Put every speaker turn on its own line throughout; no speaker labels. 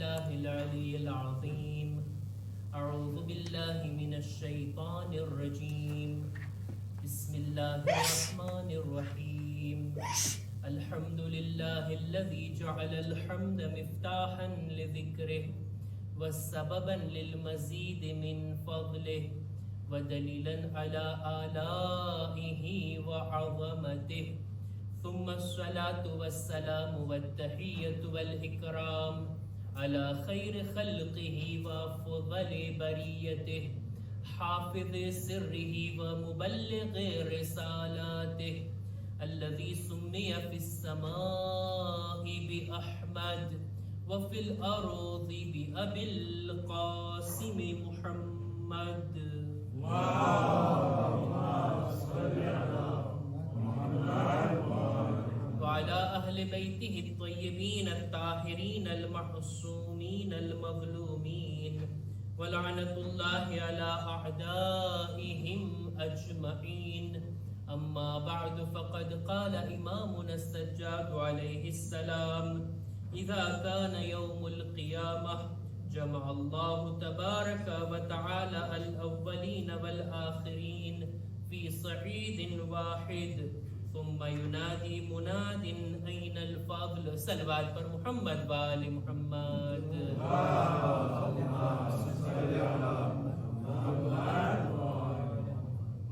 بالله العلي العظيم. أعوذ بالله من الشيطان الرجيم. بسم الله الرحمن الرحيم. الحمد لله الذي جعل الحمد مفتاحا لذكره وسببا للمزيد من فضله ودليلا على آلائه وعظمته. ثم الصلاة والسلام والتحية والإكرام. على خير خلقه وأفضل بريته حافظ سره ومبلغ رسالاته. الذي سمي في السماء بأحمد وفي الأرض بأبي القاسم محمد. وعلى أهل بيته الطيبين الطاهرين المعصومين المظلومين. ولعنة الله على أعدائهم أجمعين. أما بعد فقد قال إمامنا السجاد عليه السلام إذا كان يوم القيامة جمع الله تبارك وتعالى الأولين والآخرين في صعيد واحد ثم ينادي مناد أين الفضل صلوات پر محمد وآل محمد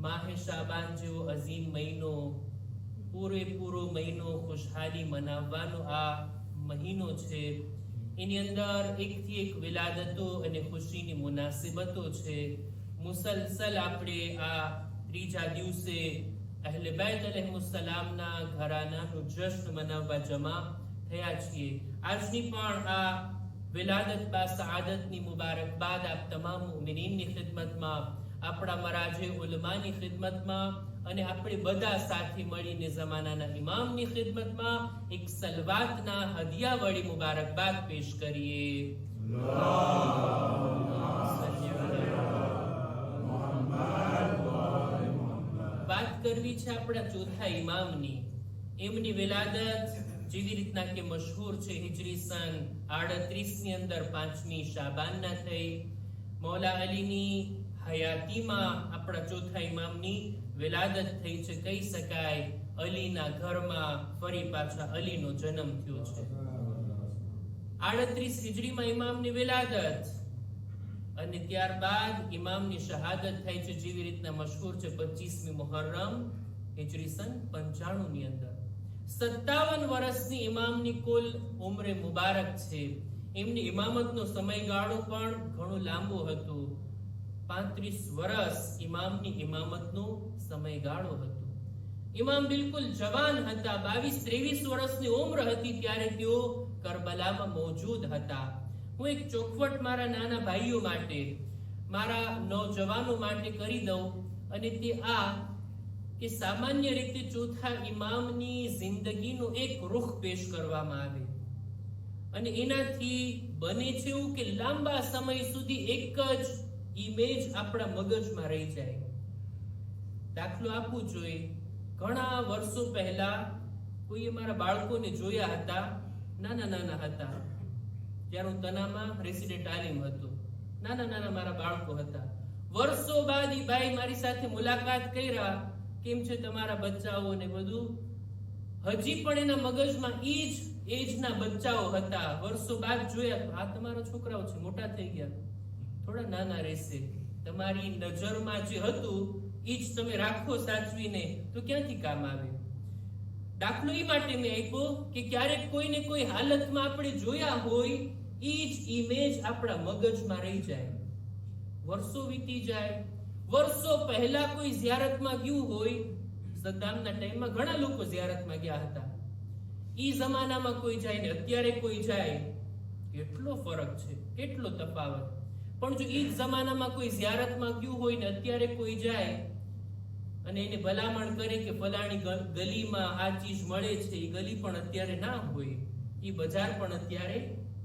માહ શાબાન જેવો અઝીમ મહિનો પૂરેપૂરો મહિનો ખુશહાલી મનાવવાનો આ મહિનો છે એની અંદર એકથી એક વિલાદતો અને ખુશીની મુનાસિબતો છે મુસલસલ આપણે આ ત્રીજા દિવસે અહેલે બેત અલહમુસલામના ઘરાનાનું જશ્ન મનાવવા જમા થયા છીએ. આજની પણ આ વિલાદત બા સઆદતની મુબારકબાદ આપ તમામ મુમિનીનની ખિદમતમાં, આપણા મરાજે ઉલમાની ખિદમતમાં અને આપણે બધા સાથે મળીને જમાનાના ઇમામની ખિદમતમાં એક સલવાતના હદિયા વળી મુબારકબાદ પેશ કરીએ. કરવી છે આપણા ચોથા ઇમામની એમની વિલાદત જેવી રીતના કે મશહૂર છે હિજરી સન આડત્રીસની અંદર પાંચમી શાબાનના થઈ. મૌલા અલીની હયાતીમાં આપણા ચોથા ઇમામની વિલાદત થઈ છે. કહી શકાય અલીના ઘરમાં ફરી પાછા અલીનો જન્મ થયો છે. આડત્રીસ હિજરીમાં ઇમામની વિલાદત. અને ત્યારબાદ ઇમામની શહાદત થાય છે જેવી રીતના મશહૂર છે પચીસમી મુહર્રમ હિજરી સન પંચાણું ની અંદર. સત્તાવન વર્ષની ઇમામની કુલ ઉમરે મુબારક છે. એમની ઇમામતનો સમયગાળો પણ ઘણો લાંબો હતો. પાંત્રીસ વર્ષ ઇમામની ઇમામતનો સમયગાળો હતો. ઇમામ બિલકુલ જવાન હતા. બાવીસ ત્રેવીસ વર્ષની ઉંમર હતી ત્યારે તેઓ કરબલામાં મોજૂદ હતા. હું એક ચોખવટ મારા નાના ભાઈઓ માટે, મારા નવજવાનો માટે કરી દઉં અને તે આ કે સામાન્ય રીતે ચોથા ઇમામની જિંદગીનો એક રૂખ પેશ કરવામાં આવે. અને એનાથી બને છે એવું કે લાંબા સમય સુધી એક જ ઇમેજ આપણા મગજમાં રહી જાય. દાખલો આપવું જોઈએ ઘણા વર્ષો પહેલા કોઈએ મારા બાળકોને જોયા હતા, નાના નાના હતા. જ્યારે હું તનામાં રેસિડેન્ટ તાલીમ હતો. નાના નાના મારા બાળકો હતા. વર્ષો બાદ એ ભાઈ મારી સાથે મુલાકાત કર્યા કેમ છે તમારા બચ્ચાઓ ને બધું? હજી પણ એના મગજમાં ઈ જ એજના બચ્ચાઓ હતા. વર્ષો બાદ જોયા, આ તમારા છોકરાઓ છે, મોટા થઈ ગયા. થોડા નાના રહેશે. તમારી નજરમાં જે હતું, ઈ જ તમે રાખો સાચવીને તો ક્યાંથી કામ આવે? દાખલો એ માટે મેં આપ્યો કે ક્યારેક કોઈને કોઈ હાલતમાં આપણે જોયા હોય ઈ જ ઇમેજ આપણા મગજમાં રહી જાય. વર્ષો વીતી જાય. વર્ષો પહેલા કોઈ ઝિયારતમાં ગયું હોય સદ્દામના ટાઈમમાં ઘણા લોકો ઝિયારતમાં ગયા હતા. ઈ જમાનામાં કોઈ જાય ને અત્યારે કોઈ જાય, કેટલો ફરક છે, કેટલો તફાવત. પણ જો ઈ જમાનામાં કોઈ ઝિયારતમાં ગયું હોય ને અત્યારે કોઈ જાય, અને એને ભલામણ કરે કે ફલાણી ગલીમાં આ ચીજ મળે છે એ ગલી પણ અત્યારે ના હોય એ બજાર પણ અત્યારે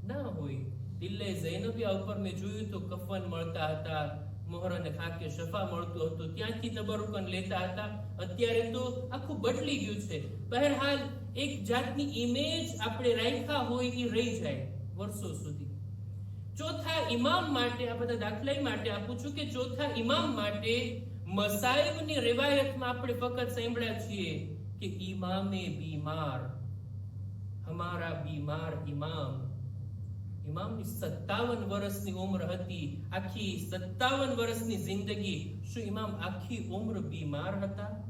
ના હોય. દિલ્હે ઝૈનબિયા ઉપર જોયું તો કફન મળતા હતા, મોહર અને ખાકે શફા મળતું હતું. ત્યાંથી તબરુકન લેતા હતા. અત્યારે તો આખું બદલી ગયું છે. બહેરહાલ એક જાતની ઇમેજ આપણે રાખ્યા હોય એ રહી જાય વર્ષો સુધી. ચોથા ઇમામ માટે, આ બધા દાખલા માટે આપું છું કે ચોથા ઇમામ માટે મસાઈબની રિવાયતમાં આપણે ફક્ત સાંભળ્યા છીએ કે ઇમામે બીમાર. હમારા બીમાર ઇમામ ઇમામની સત્તાવન વર્ષની ઉંમર હતી, આખી સત્તાવન વર્ષની જિંદગી શું ઇમામ આખી ઉંમર બીમાર હતા?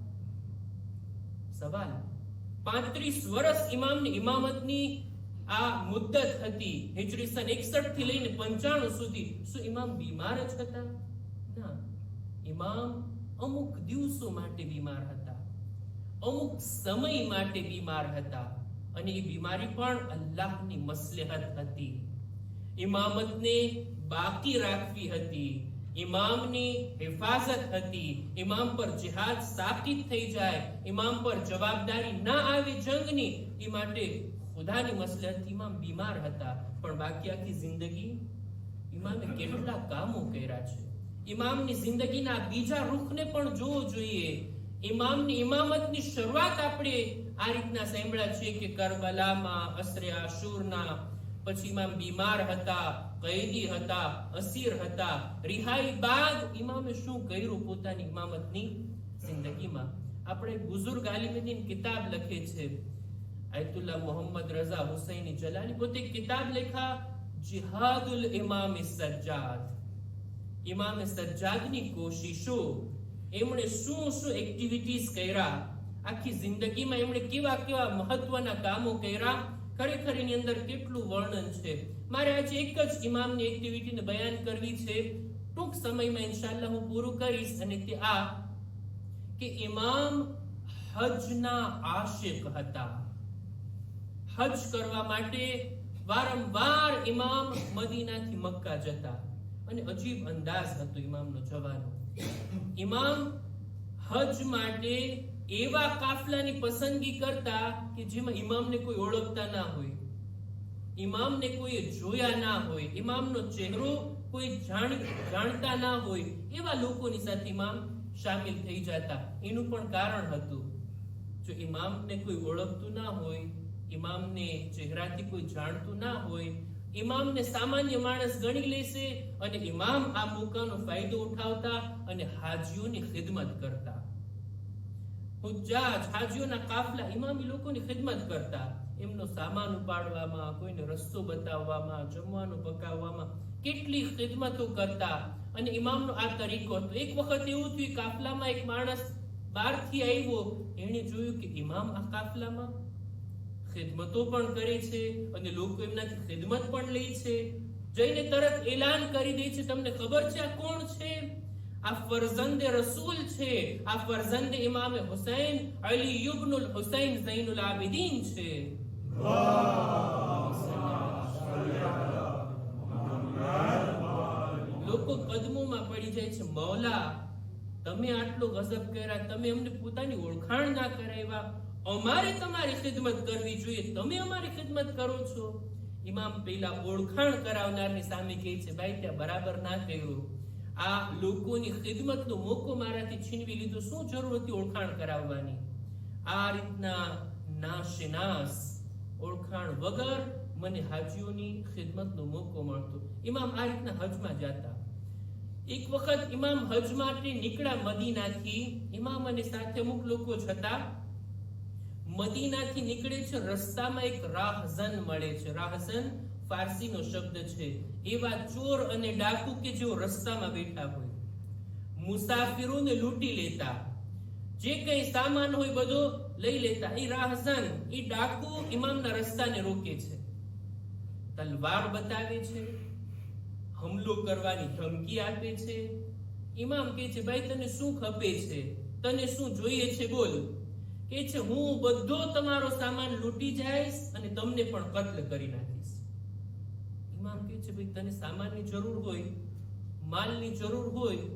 સવાલ. પાંત્રીસ વર્ષ ઇમામની ઇમામતની આ મુદ્દત હતી. હિજરી સન 61 થી લઈને 95 સુધી શું ઇમામ બીમાર જ હતા? ના. ઇમામ અમુક દિવસો માટે બીમાર હતા. અમુક સમય માટે બીમાર હતા. અને એ બીમારી પણ અલ્લાહની મસલેહત હતી. ઇમામતને બાકી રાખવી હતી, ઇમામની હિફાજત હતી, ઇમામ પર જિહાદ સાકિત થઈ જાય, ઇમામ પર જવાબદારી ના આવે જંગની, એ માટે ખુદાની મસલહત ઇમામ બીમાર હતા. પણ બાકી આખી જિંદગી ઇમામે કેટલા કામો કર્યા છે. ઇમામની જિંદગીના બીજા રૂખને પણ જોવો જોઈએ. ઇમામની ઇમામતની શરૂઆત આપણે આ રીતના સાંભળ્યા છે કે કરબલામાં અસરે આશુરના પછી ઇમામ બીમાર હતા, કૈદી હતા, અસીર હતા. રિહાઈ બાદ ઇમામે શું કર્યું? પોતાની ઇમામતની જિંદગીમાં આપણે બુઝુર્ગ આલિમુદ્દીન કિતાબ લખે છે. આયતુલ્લાહ મોહમ્મદ રઝા હુસૈની જલાલી પોતે કિતાબ લખા જિહાદુલ ઇમામ સજ્જાદ. ઇમામે સજ્જાદની કોશિશો એમણે શું શું એક્ટિવિટીઝ કર્યા? આખી જિંદગીમાં એમણે કેવા કેવા મહત્વના કામો કર્યા? ખરેખર એની અંદર કેટલું વર્ણન છે? મારે આજે એક જ ઇમામની એક્ટિવિટીને બયાન કરવી છે. ટૂંક સમયમાં ઇન્શાલ્લાહ હું પૂરું કરીશ અને તે આ કે ઇમામ હજના આશિક હતા. હજ કરવા માટે વારંવાર ઇમામ મદીનાથી મક્કા જતા. અને અજીબ અંદાજ હતો ઇમામનો જવાનો. ઇમામ હજ માટે એવા કાફલાની પસંદગી કરતા કે જેમાં ઇમામને કોઈ ઓળખતા ના હોય. ઇમામને કોઈ જોયા ના હોય. ઇમામનો ચહેરો કોઈ જાણતા ના હોય. એવા લોકોની સાથે ઇમામ સામેલ થઈ જતા. એનું પણ કારણ હતું. જો ઇમામને કોઈ ઓળખતું ના હોય ઇમામને ચહેરાથી કોઈ જાણતું ના હોય ઇમામને સામાન્ય માણસ ગણી લેશે અને ઇમામ આ મોકાનો ફાયદો ઉઠાવતા અને હાજીઓની ખિદમત કરતા. હુજ્જાજ હાજીઓના કાફલા ઇમામી લોકોની ખિદમત કરતા. એમનો સામાન ઉપાડવામાં, કોઈને રસ્તો બતાવવામાં, જમવાનું પકાવવામાં કેટલી ખિદમતો કરતા. અને ઇમામનો આ તરીકો હતો. એક વખત એવું થયું, કાફલામાં એક માણસ બહારથી આવ્યો. એણે જોયું કે ઇમામ આ કાફલામાં ખિદમતો પણ કરે છે અને લોકો એમનાથી ખિદમત પણ લે છે. જઈને તરત એલાન કરી દે છે. તમને ખબર છે આ કોણ છે? આ ફરઝંદ રસૂલ છે. આ ફરઝંદ ઇમામ હુસૈન, અલી ઇબ્નુલ હુસૈન ઝૈનુલ આબિદીન છે. લોકો કદમોમાં પડી જાય છે, મૌલા, તમે આટલો ગઝબ કર્યા, તમે અમને પોતાની ઓળખાણ ના કરાવ્યા. અમારે તમારી ખિદમત કરવી જોઈએ. તમે અમારી ખિદમત કરો છો. ઇમામ પેલા ઓળખાણ કરાવનારની સામે કહે છે, ભાઈ, ત્યાં બરાબર ના કર્યું. આ લોકોની ખિદમતનો મોકો મારાથી છીનવી લીધો. શું જરૂર હતી ઓળખાણ કરાવવાની? આ રીતના નાશનાસ ઓળખાણ વગર મને હાજીઓની ખિદમતનો મોકો મળતો. ઇમામ આ રીતના હજમાં જતા. એક વખત ઇમામ હજ માટે નીકળ્યા મદીનાથી. ઇમામ અને સાથે અમુક લોકો છતાં મદીનાથી નીકળે છે, રસ્તામાં એક રાહઝન મળે છે. રાહઝન ફારસીનો શબ્દ છે. એવા ચોર અને ડાકુ કે જેઓ રસ્તામાં બેઠા હોય. મુસાફિરોને લૂંટી લેતા. જે કઈ સામાન હોય બધો લઈ લેતા. એ રાહઝન એ ડાકુ ઇમામના રસ્તાને રોકે છે. તલવાર બતાવે છે. હમલો કરવાની ધમકી આપે છે. ઇમામ કહે છે, ભાઈ, તને શું ખપે છે? તને શું જોઈએ છે? બોલ. કે છે, હું બધો તમારો સામાન લૂંટી જઈશ અને તમને પણ કત્લ કરી નાખીશ. ઇમામ કહે છે ભાઈ, તને સામાનની જરૂર હોય, માલની જરૂર હોય,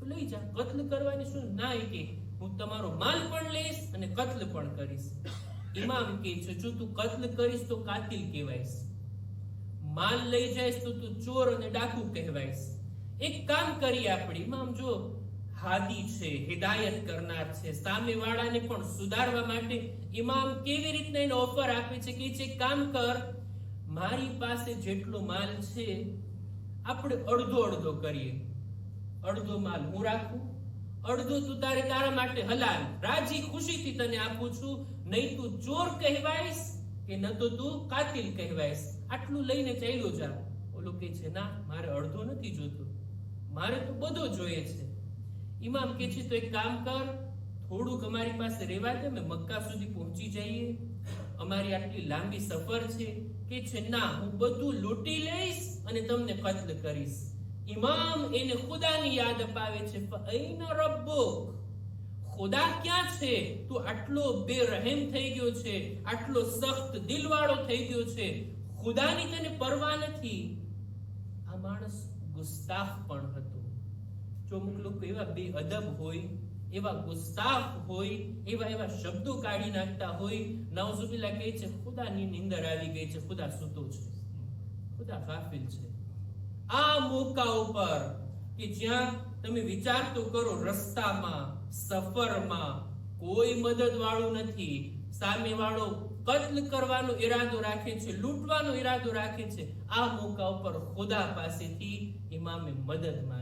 તો લઈ જા. કત્લ કરવાની શું ના કે, હું તમારો માલ પણ લઈશ અને કત્લ પણ કરીશ. ઇમામ કહે છે, જો તું કત્લ કરીશ તો કાતિલ કહેવાયશ માલ લઈ જઈશ તો તું ચોર અને ડાકુ કહેવાયશ એક કામ કરી આપણે ઇમામ જો હાદી છે, હિદાયત કરનાર છે સામે વાળાને પણ સુધારવા માટે ઇમામ કેવી રીતના એને ઓફર આપે છે કે છે કામ કર મારી પાસે જેટલો માલ છે, આપણે અડધો અડધો કરીએ. અડધો માલ હું રાખું? અડધો તું તારે તારા માટે હલાલ રાજી ખુશીથી તને આપું છું. નહીં તું ચોર કહેવાઈશ કે ન તો તું કાતિલ કહેવાઈશ. આટલું લઈને ચાલ્યો જા. ઓલો કે છે, ના, મારે અડધો નથી જોતો. મારે તો બધો જોઈએ છે. ઇમામ કે છે, તો એક કામ કર, થોડુંક અમારી પાસે રહેવા દે, અમે મક્કા સુધી પહોંચી જઈએ. અમારી આટલી લાંબી સફર છે. કે છે, ના, હું બધું લૂંટી લઈશ અને તમને કત્લ કરીશ. ઇમામ એને ખુદાની યાદ અપાવે છે ફઅૈન રબ્બુક? ખુદા ક્યાં છે? તું આટલો બેરહેમ થઈ ગયો છે, આટલો સખત દિલવાળો થઈ ગયો છે. ખુદાની તને પરવા નથી. આ માણસ ગુસ્તાફ પણ હતો. જો અમુક લોકો એવા બે અદબ હોય એવા ગુસ્સાફ હોય, એવા એવા શબ્દો કાઢી નાખતા હોય નાઉઝુબિલ્લા કહે છે, ખુદાની નિંદર આવી ગઈ છે, ખુદા સૂતો છે, ખુદા ગાફિલ છે. આ મોકા ઉપર કે જ્યાં તમે વિચાર તો કરો, રસ્તામાં, સફરમાં કોઈ મદદ વાળું નથી. સામે વાળો કત્લ કરવાનો ઈરાદો રાખે છે, લૂંટવાનો ઈરાદો રાખે છે. આ મોકા ઉપર ખુદા પાસેથી ઇમામે મદદ માંગી.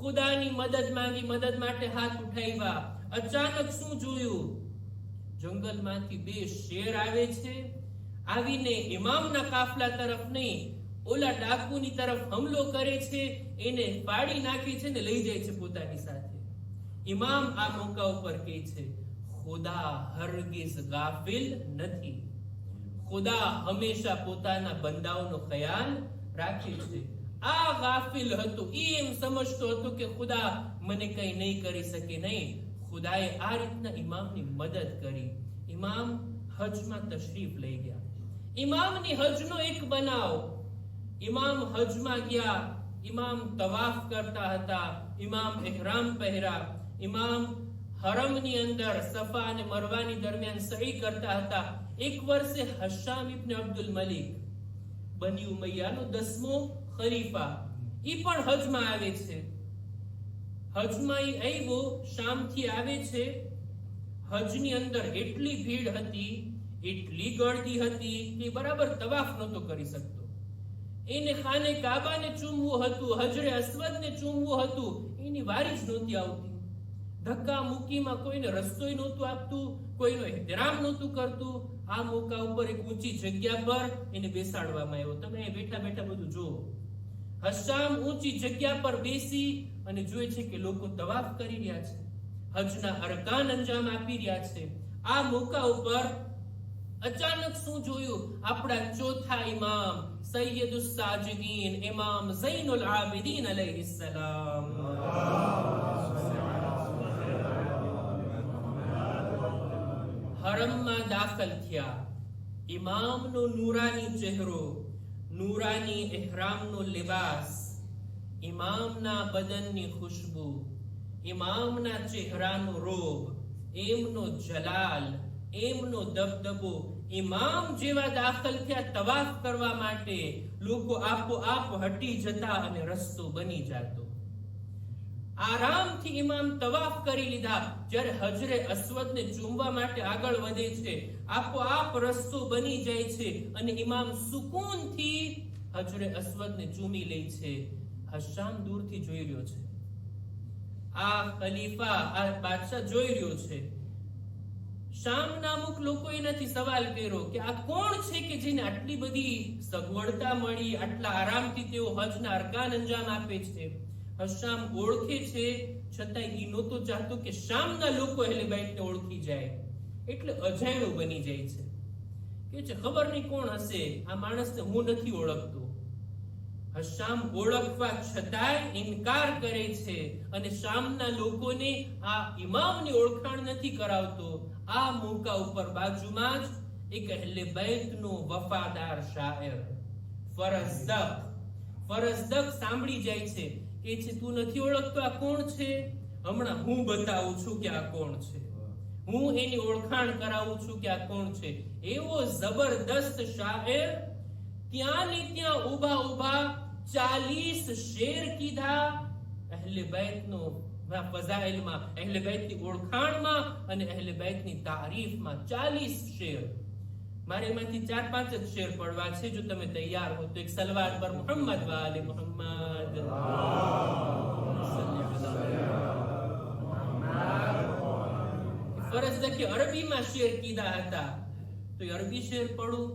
ખુદાની મદદ માંગી, મદદ માટે હાથ ઉઠાવ્યા. અચાનક શું જોયું? જંગલમાંથી બે શેર આવે છે. આવીને ઇમામના કાફલા તરફ નહીં, ઓલા ડાકુની તરફ હુમલો કરે છે, એને પાડી નાખે છે ને લઈ જાય છે પોતાની સાથે. ઇમામ આ મોકા ઉપર કહે છે, ખુદા હરગિઝ ગાફિલ નથી. ખુદા હંમેશા પોતાના બંદાઓનો ખ્યાલ રાખે છે. આ ગાફિલ હતો. એમ સમજતો હતો કે ખુદા મને કઈ નહીં કરી શકે નહીં. ખુદાએ આ રીતના ઇમામની મદદ કરી. ઇમામ હજમાં તશરીફ લઈ ગયા. ઇમામની હજનો એક બનાવ. ઇમામ હજમાં ગયા. ઇમામ તવાફ કરતા હતા. ઇમામ ઇહરામ પહેરા. ઇમામ હરમની અંદર સફા અને મરવાની દરમિયાન સહી કરતા હતા. એક વર્ષે હશામ ઇબ્ન અબ્દુલ મલિક બની ઉમૈયાનો દસમો ખલીફા. એ પણ હજમાં આવે છે. હજમાં એ આવ્યો શામથી આવે છે. હજની અંદર એટલી ભીડ હતી, એટલી ગળદી હતી કે બરાબર તવાફ નહોતો કરી શકતો. એને ખાને કાબાને ચૂમવું હતું, હજરે અસ્વદને ચૂમવું હતું, એની વારી જ નહોતી આવતી. ધક્કા મુક્કીમાં કોઈને રસ્તોય નહોતું આપતું, કોઈનો એહતરામ નહોતું કરતું. આ મોકા ઉપર એક ઊંચી જગ્યા પર એને બેસાડવામાં આવ્યો. તમે અહીં બેઠા બેઠા બધું જુઓ. હશામ ઊંચી જગ્યા પર બેસી અને જોવે છે કે લોકો તવાફ કરી રહ્યા છે. હજના અરકાન અંજામ આપી રહ્યા છે. આ મોકા ઉપર અચાનક શું જોયું? આપણા ચોથા ઇમામ સૈયદુસ સાજદીન, ઇમામ ઝૈનુલ આબિદીન અલૈહિ સલામ. હરમમાં દાખલ થયા. ઇમામનો નૂરાની ચહેરો, નૂરાની એહરામનો લિબાસ, ઇમામના બદનની ખુશ્બુ, ઇમામના ચહેરાનો રોબ એમનો જલાલ, એમનો દબદબો, ઇમામ જેવા દાખલ થયા તવાફ કરવા માટે લોકો આપોઆપ હટી જતા અને રસ્તો બની જતો. આરામથી ઇમામ તવાફ કરી લીધા. જ્યારે હજરે અસ્વદને ચૂમવા માટે આગળ વધે છે, આપોઆપ રસ્તો બની જાય છે અને ઇમામ સુકૂનથી હજરે અસ્વદને ચૂમી લે છે. હશામ દૂરથી જોઈ રહ્યો છે. આ ખલીફા, આ બાદશાહ જોઈ રહ્યો છે. શામ નામુક લોકો એનાથી સવાલ કર્યો કે આ કોણ છે કે જેને આટલી બધી સગવડતા મળી, આટલા આરામથી તેઓ હજના અરકાન અંજામ આપે છે? હશામ ઓળખે છે છતાં એ નહોતો ચાહતો કે શામના લોકો હેલેબાઈટને ઓળખી જાય. એટલે અજાણ્યો બની જાય છે. કે છે, ખબર નહીં કોણ હશે? આ માણસને હું નથી ઓળખતો. હશામ ઓળખવા છતાંય ઇનકાર કરે છે અને શામના લોકોને આ ઇમામની ઓળખાણ નથી કરાવતો. આ મોકા ઉપર બાજુમાં જ એક અહેલે બેતનો વફાદાર શાયર ફરઝદક ફરઝદક સાંભળી જાય છે. કે છે, તું નથી ઓળખતો આ કોણ છે? હમણાં હું બતાવું છું કે આ કોણ છે. હું એની ઓળખાણ કરાવું છું કે આ કોણ છે. એવો જબરદસ્ત શાયર ત્યાં ને ત્યાં ઊભા ઊભા ચાલીસ શેર કીધા અહેલે બેતનો ફઝાઇલમાં, અહેલે બેતની ઓળખાણમાં અને અહેલે બેતની તારીફમાં ચાલીસ શેર. મારે એમાંથી ચાર પાંચ જ શેર પડવા છે. જો તમે તૈયાર હો તો એક સલવાર પર મોહમ્મદ વાલે મોહમ્મદ. ફરજ કે અરબીમાં શેર કીધા હતા. તો એ અરબી શેર પડું.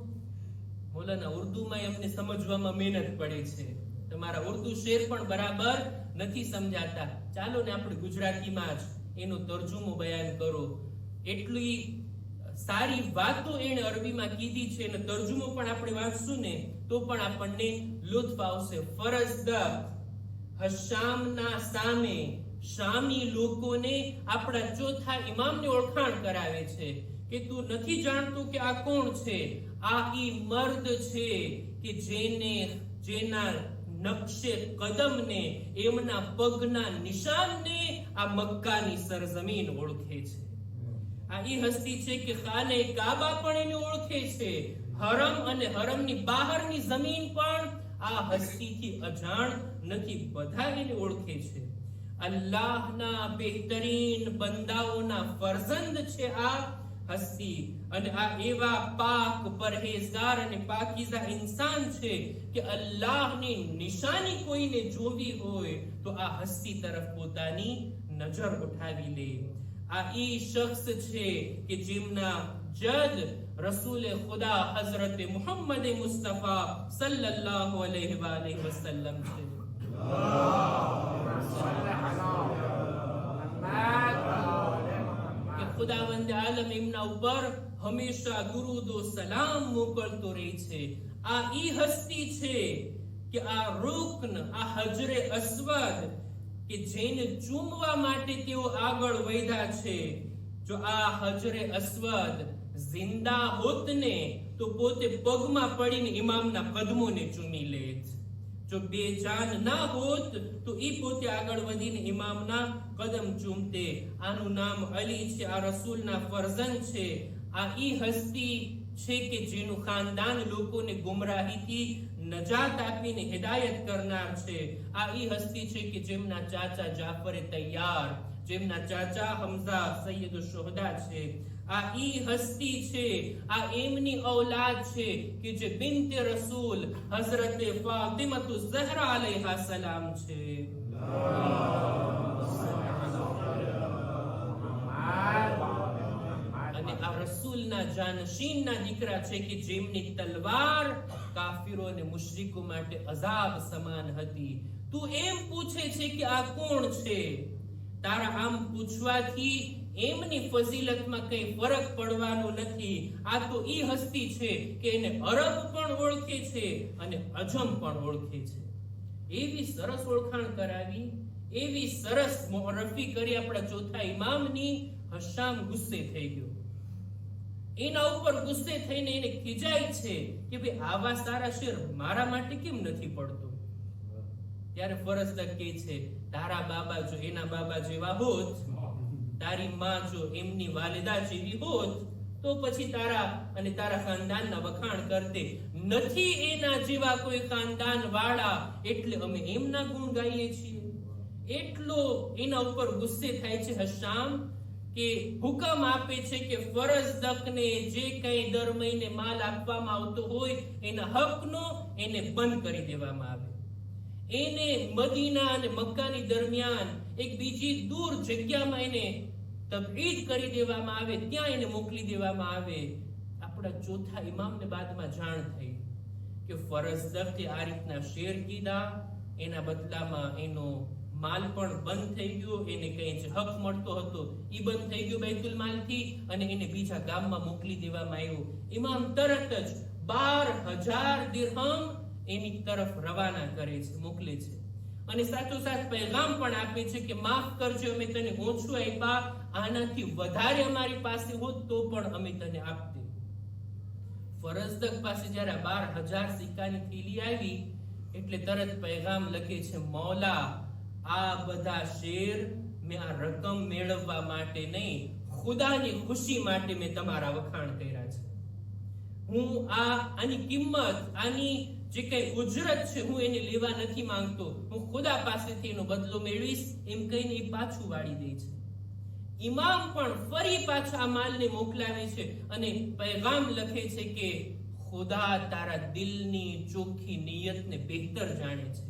મોલાના ઉર્દુમાં એમને સમજવામાં મહેનત પડે છે. તમારા ઉર્દુ શેર પણ બરાબર નથી સમજાતા. ચાલો ને આપણે ગુજરાતીમાં જ એનો તર્જુમો બયાન કરો. એટલી સારી વાતો એને અરબીમાં કીધી છે અને તર્જુમો પણ આપણે વાંચશું ને, તો પણ આપણને લુત્ફ આવશે. ફરજદક હશામના સામે શામી લોકોને આપણા ચોથા ઇમામની ઓળખાણ કરાવે છે કે તું નથી જાણતું કે આ કોણ છે? આ ઈ મર્દ છે કે જેને, જેના નકશે કદમને, એમના પગના નિશાનને આ મક્કાની સરજમીન ઓળખે છે. આ હસ્તી છે કે ખાને કાબા પણ એને ઓળખે છે. હરમ અને હરમની બહારની જમીન પણ આ હસ્તીથી અજાણ નથી, બધા એને ઓળખે છે. અલ્લાહના બહેતરીન બંદાઓના ફરજંદ છે આ હસ્તી. અને આ એવા પાક પરહેઝગાર અને પાકીઝા ઇન્સાન છે કે અલ્લાહની નિશાની કોઈને જોવી હોય તો આ હસ્તી તરફ પોતાની નજર ઉઠાવી લે. આ ઈ શખ્સ છે કે જેમના જદ રસૂલે ખુદા હઝરત મુહમ્મદ મુસ્તફા સલ્લલ્લાહુ અલૈહિ વાલેહ વસલ્લમ છે કે ખુદાવંદ આલમ એમના ઉપર હંમેશા દુરૂદો સલામ મોકલતો રહે છે આ ઈ હસ્તી છે કે આ રૂકન આ હજરે અસ્વદ કે જેને ચૂમવા માટે તેઓ આગળ વધ્યા છે. જો આ હજરે અસ્વદ જિંદા હોત ને તો પોતે પગમાં પડીને ઇમામના કદમોને ચૂમી લેત જો બે જાન ના હોત, તો એ પોતે આગળ વધીને ઇમામના કદમ ચૂમતે. આનું નામ અલી છે, આ રસૂલના ફરજન છે. આ ઈ હસ્તી છે કે જેનું ખાનદાન લોકોને ગુમરાહીથી નજાત આપીને હિદાયત કરનાર છે. આ ઈ હસ્તી છે કે જેમના ચાચા જાફરે તૈયાર, જેમના ચાચા હમઝા સૈયદ શોહદા છે. આ ઈ હસ્તી છે, આ એમની ઔલાદ છે કે જે બિનતે રસૂલ હઝરત ફાતિમતુ ઝહરા અલૈહા સલામ છે. અને આ રસૂલના જાનશીનના દીકરા છે કે જેમની તલવાર કાફિરો અને મુશ્રિકો માટે અઝાબ સમાન હતી. તું એમ પૂછે છે કે આ કોણ છે? તારા આમ પૂછવાથી એમની ફઝીલતમાં કઈ ફરક પડવાનો નથી. આ તો ઈ હસ્તી છે કે એને અરબ પણ ઓળખે છે અને અજમ પણ ઓળખે છે. એવી સરસ ઓળખાણ કરાવી, એવી સરસ મોરફી કરી આપણા ચોથા ઇમામની હશામ ગુસ્સે થઈ ગયો. એના ઉપર ગુસ્સે થઈને એને ખીજાય છે કે ભાઈ આવા સારા શેર મારા માટે કેમ નથી પડતો? ત્યારે ફરજદક કે છે, તારા બાબા જો એના બાબા જેવા હોત, તારી માં જો એમની વાલિદા જેવી હોત, તો પછી તારા અને તારા ખાનદાનના વખાણ કરતે નથી એના જેવા કોઈ ખાનદાન વાળા એટલે અમે એમના ગુણ ગાઈએ છીએ. એટલો એના ઉપર ગુસ્સે થાય છે હશામ કે હુકમ આપે છે કે ફરજદકને જે કઈ દર મહિને માલ આપવામાં આવતો હોય, એના હકનો એને બંધ કરી દેવામાં આવે. એને મદીના અને મક્કાની દરમિયાન એક બીજી દૂર જગ્યામાં એને તબઈદ કરી દેવામાં આવે, ત્યાં એને મોકલી દેવામાં આવે. આપણા ચોથા ઇમામને બાદમાં જાણ થઈ કે ફરજ ફરજદકે આ રીતના શેર કીધા, એના બદલામાં એનો માલ પણ બંધ થઈ ગયો, એને કઈ જ હક મળતો હતો. એ બંધ થઈ ગયો બૈતુલ માલથી અને એને બીજા ગામમાં મોકલી દેવામાં આવ્યો. ઇમામ તરત જ બાર હજાર દિરહમ એની તરફ રવાના કરે છે, મોકલે છે. અને સાથોસાથ પૈગામ પણ આપે છે કે, માફ કરજો, અમે તને ઓછું આપ્યા. આનાથી વધારે અમારી પાસે હોત તો પણ અમે તને આપતે. ફરજદક પાસે જ્યારે બાર હજાર સિક્કાની થેલી આવી, એટલે તરત પૈગામ લખે છે, મૌલા આ બધા શેર મેં આ રકમ મેળવવા માટે નહીં, ખુદાની ખુશી માટે મેં તમારા વખાણ કર્યા છે. હું આ, આની કિંમત, આની જે કઈ ઉજરત છે, હું એને લેવા નથી માંગતો. હું ખુદા પાસેથી એનો બદલો મેળવીશ, એમ કહીને એ પાછું વાળી દે છે. ઇમામ પણ ફરી પાછા આ માલને મોકલાવે છે અને પૈગામ લખે છે કે, ખુદા તારા દિલની ચોખ્ખી નિયતને બહેતર જાણે છે.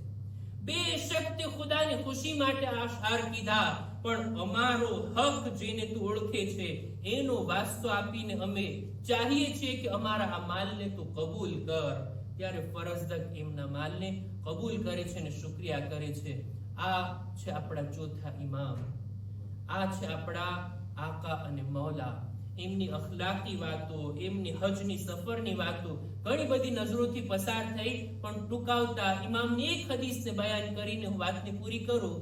બેશક તે ખુદાની ખુશી માટે આ હાર કીધા, પણ અમારો હક જેને તું ઓળખે છે, એનો વાસ્તો આપીને અમે ચાહીએ છીએ કે અમારા આ માલને તું કબૂલ કર. ત્યારે ફરજદક એમના માલને કબૂલ કરે છે અને શુક્રિયા કરે છે. આ છે આપણા ચોથા ઇમામ આ છે આપણા આકા અને મૌલા. એમની અખલાકી વાતો, એમની હજની સફરની વાતો ઘણી બધી નજરોથી પસાર થઈ, પણ ટૂંકાવતા ઇમામની એક હદીસને બયાન કરીને હું વાતને પૂરી કરું.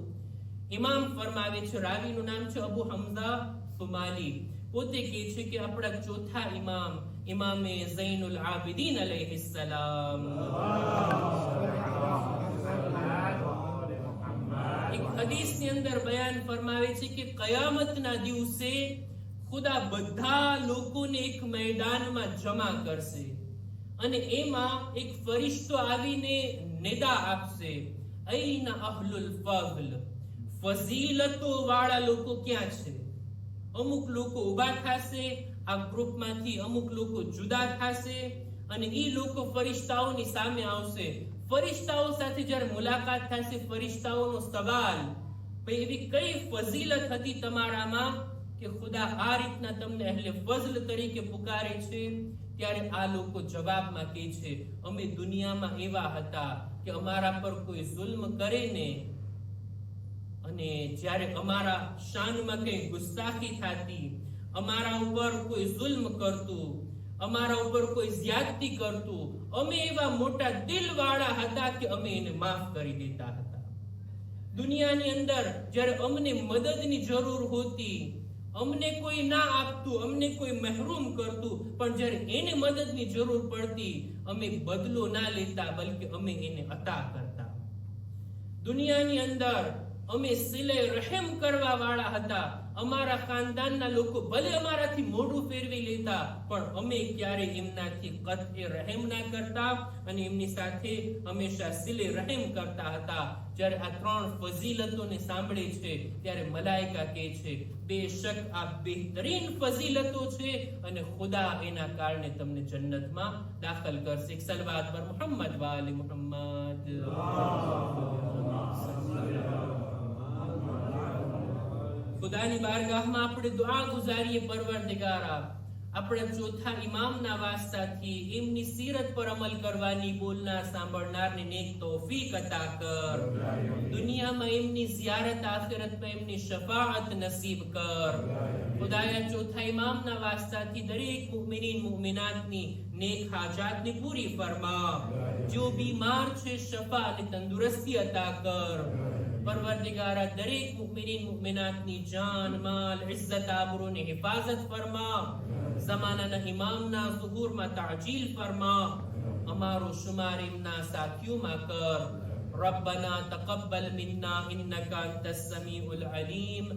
ઇમામ ફરમાવે છે, રાવીનું નામ છે અબુ હમઝા સુમાલી. પોતે કહે છે કે આપણા ચોથા ઇમામ ઇમામે ઝૈનુલ આબિદીન સલામ. એક હદીસની અંદર બયાન ફરમાવે છે કે કયામતના દિવસે ખુદા બધા લોકોને એક મેદાનમાં જમા કરશે અને એમાં એક ફરિશ્તો આવીને નેદા આપશે. ઐના અહલુલ ફઝલ. ફઝીલતો વાળા લોકો ક્યાં છે? અમુક લોકો ઊભા થાશે, આ ગ્રુપમાંથી અમુક લોકો જુદા થશે અને એ લોકો ફરિશ્તાઓની સામે આવશે. ફરિશ્તાઓ સાથે જ્યારે મુલાકાત થશે, ફરિશ્તાઓનો સવાલ, ભઈ, એવી કઈ ફઝીલત હતી તમારામાં કે ખુદા આ રીતના તમને અહેલે ફઝલ તરીકે પુકારે છે, ત્યારે આ લોકો જવાબમાં કહે છે, અમે દુનિયામાં એવા હતા કે અમારા પર કોઈ જુલ્મ કરે ને અને જ્યારે અમારા શાનમાં કંઈ ગુસ્સાખી થતી, અમારા ઉપર કોઈ જુલ્મ કરતું, અમારા ઉપર કોઈ જ્યાદતી કરતું, અમે એવા મોટા દિલવાળા હતા કે અમે એને માફ કરી દેતા હતા. દુનિયાની અંદર જ્યારે અમને મદદની જરૂર હોતી અમને કોઈ ના આપતું, અમને કોઈ મહેરૂમ કરતું, પણ જ્યારે એને મદદની જરૂર પડતી, અમે બદલો ના લેતા, બલકે અમે એને અતા કરતા. દુનિયાની અંદર અમે સિલે રહેમ કરવા વાળા હતા. અમારા ખાનદાનના લોકો ભલે અમારાથી મોઢું ફેરવી લેતા, પણ અમે ક્યારે એમનાથી કથે રહેમ ના કરતા અને એમની સાથે હંમેશા સિલે રહેમ કરતા હતા. જ્યારે આ ત્રણ ફઝીલતોને સાંભળે છે, ત્યારે મલાયકા કહે છે બેશક આ બહેતરીન ફઝીલતો છે અને ખુદા એના કારણે તમને જન્નતમાં દાખલ કરશે. સલવાત પર મુહમ્મદ, વાલે મુહમ્મદ. ખુદાની બારગાહમાં આપણે દુઆ ગુજારીએ પરવરદિગારા આપણે ચોથા ઇમામના વાસ્તાથી એમની સીરત પર અમલ કરવાની બોલનાર સાંભળનારને નેક તૌફીક અતા કર. દુનિયામાં એમની ઝિયારત, આખિરતમાં એમની શફાઅત નસીબ કર. ખુદાયા ચોથા ઇમામના વાસ્તાથી દરેક મુમિનીન, મુમિનાતની નેક હાજાતની પૂરી ફરમા જો બીમાર پروردگار دری مؤمنین مؤمنات نی جان، مال، عزت، آبرو نے حفاظت فرما. زمانہ نہ امام، نہ ظہور ما تعجیل فرما. امارو شمار امنا ساتھیوں ما کر. ربنا تقبل منا انکا انت السمیع العلیم.